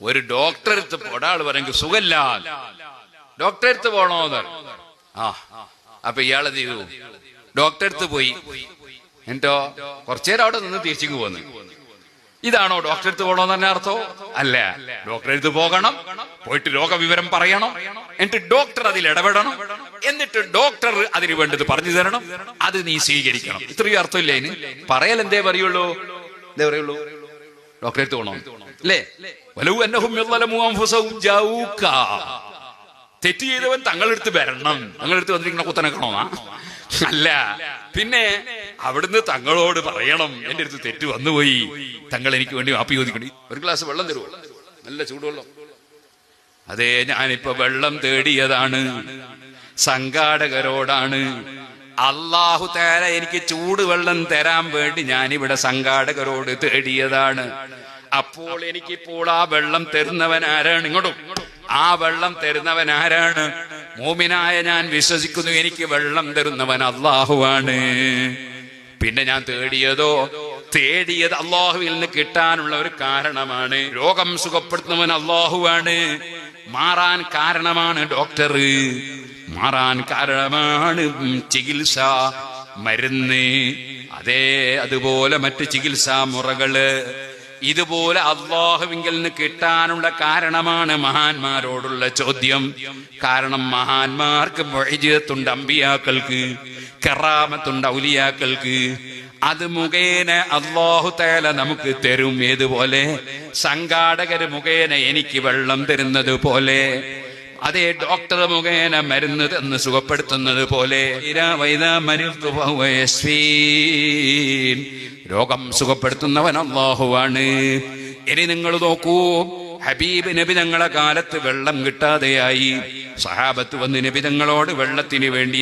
ഒരു ഡോക്ടറെ അടുത്ത് ഒരാൾ പറയെങ്കിൽ സുഖല്ല ഡോക്ടറെ അടുത്ത് പോണോന്ന് ആ. അപ്പൊ ഇയാളെ ചെയ്തു? ഡോക്ടറെ അടുത്ത് പോയി. എന്നിട്ടോ കുറച്ചേരം അവിടെ നിന്ന് തിരിച്ചു പോന്നു. ഇതാണോ ഡോക്ടറെ അടുത്ത് പോകണമെന്ന് തന്നെ അർത്ഥം? അല്ല. ഡോക്ടറെ അടുത്ത് പോകണം പോയിട്ട് രോഗവിവരം പറയണം എന്നിട്ട് ഡോക്ടർ അതിൽ ഇടപെടണം എന്നിട്ട് ഡോക്ടർ അതിന് വേണ്ടത് പറഞ്ഞു തരണം അത് നീ സ്വീകരിക്കണം. ഇത്രയും അർത്ഥമില്ല അതിന് പറയൽ എന്തേ പറയുള്ളൂ? എന്തേ പറയുള്ളൂ? ഡോക്ടറെ അടുത്ത് പോകണം അല്ലേ വലവു എന്നഹും ജൗക്ക തെറ്റ് ചെയ്തവൻ തങ്ങളെടുത്ത് വരണം. തങ്ങളെടുത്ത് വന്നിരിക്കണ കുത്തനെ കാണോന്നാ അല്ല പിന്നെ അവിടുന്ന് തങ്ങളോട് പറയണം. എന്റെ അടുത്ത് തെറ്റ് വന്നുപോയി. തങ്ങൾ എനിക്ക് വേണ്ടി മാപ്പി ചോദിക്കണി. ഒരു ഗ്ലാസ് വെള്ളം തരുമോ നല്ല ചൂടുവെള്ളം. അതെ ഞാനിപ്പൊ വെള്ളം തേടിയതാണ്. സംഘാടകരോടാണ്. അള്ളാഹു തേര എനിക്ക് ചൂടുവെള്ളം തരാൻ വേണ്ടി ഞാനിവിടെ സംഘാടകരോട് തേടിയതാണ്. അപ്പോൾ എനിക്കിപ്പോൾ ആ വെള്ളം തരുന്നവൻ ആരാണ്? ഇങ്ങോട്ടും. ആ വെള്ളം തരുന്നവൻ ആരാണ്? മോമിനായ ഞാൻ വിശ്വസിക്കുന്നു എനിക്ക് വെള്ളം തരുന്നവൻ അള്ളാഹുവാണ് പിന്നെ ഞാൻ തേടിയതോ? തേടിയത് അള്ളാഹുവിൽ നിന്ന് കിട്ടാനുള്ള ഒരു കാരണമാണ്. രോഗം സുഖപ്പെടുത്തുന്നവൻ അള്ളാഹുവാണ് മാറാൻ കാരണമാണ് ഡോക്ടർ. മാറാൻ കാരണമാണ് ചികിത്സ. മരുന്ന്. അതേ അതുപോലെ മറ്റ് ചികിത്സാ മുറകൾ ഇതുപോലെ അള്ളാഹുവിങ്കിൽ നിന്ന് കിട്ടാനുള്ള കാരണമാണ് മഹാന്മാരോടുള്ള ചോദ്യം. കാരണം മഹാന്മാർക്ക് മൊഴിജത്തുണ്ട് അമ്പിയാക്കൾക്ക് കറാമത്തുണ്ട് ഔലിയാക്കൾക്ക്. അത് മുഖേന അള്ളാഹു തേല നമുക്ക് തരും. ഏതുപോലെ? സംഘാടകര് മുഖേന എനിക്ക് വെള്ളം തരുന്നത് പോലെ. അതേ ഡോക്ടർ മുഖേന മരുന്ന് തന്ന് സുഖപ്പെടുത്തുന്നത് പോലെ. രോഗം സുഖപ്പെടുത്തുന്നവൻ അള്ളാഹുവാണ് ഇനി നിങ്ങൾ നോക്കൂ. ഹബീബ് നബി തങ്ങളെ കാലത്ത് വെള്ളം കിട്ടാതെയായി. സഹാബത്ത് വന്ന് നബി തങ്ങളോട് വെള്ളത്തിന് വേണ്ടി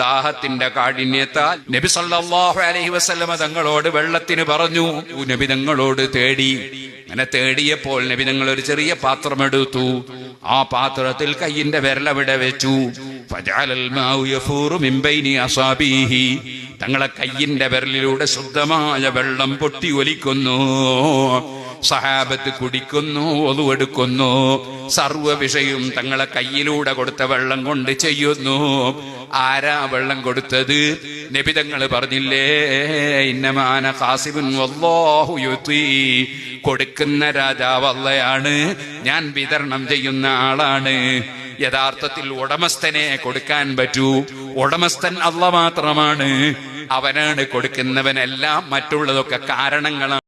ദാഹത്തിന്റെ കാഠിന്യത്താൽ നബി സല്ലാഹു അലഹി വസ്ലമ തങ്ങളോട് വെള്ളത്തിന് പറഞ്ഞു നബി തങ്ങളോട് തേടി. അങ്ങനെ തേടിയപ്പോൾ നബി തങ്ങൾ ഒരു ചെറിയ പാത്രം എടുത്തു ആ പാത്രത്തിൽ കയ്യിന്റെ വിരലവിടെ വെച്ചു. മാഉ യഫൂറു മിൻ ബൈനി അസാബീഹി. തങ്ങളെ കയ്യിന്റെ വിരലിലൂടെ ശുദ്ധമായ വെള്ളം പൊട്ടി ഒലിക്കുന്നു. സഹാബത്ത് കുടിക്കുന്നു ഒതുവെടുക്കുന്നു സർവ വിഷയും തങ്ങളെ കയ്യിലൂടെ കൊടുത്ത വെള്ളം കൊണ്ട് ചെയ്യുന്നു. ആരാ വെള്ളം കൊടുത്തത്? നബി തങ്ങൾ പറഞ്ഞില്ലേ ഇന്നമാന യുതി. കൊടുക്കുന്ന രാജാവല്ലയാണ് ഞാൻ വിതരണം ചെയ്യുന്ന ആളാണ്. യഥാർത്ഥത്തിൽ ഉടമസ്ഥനെ കൊടുക്കാൻ പറ്റൂ. ഉടമസ്ഥൻ അല്ല മാത്രമാണ്. അവനാണ് കൊടുക്കുന്നവനെല്ലാം മറ്റുള്ളതൊക്കെ കാരണങ്ങളാണ്.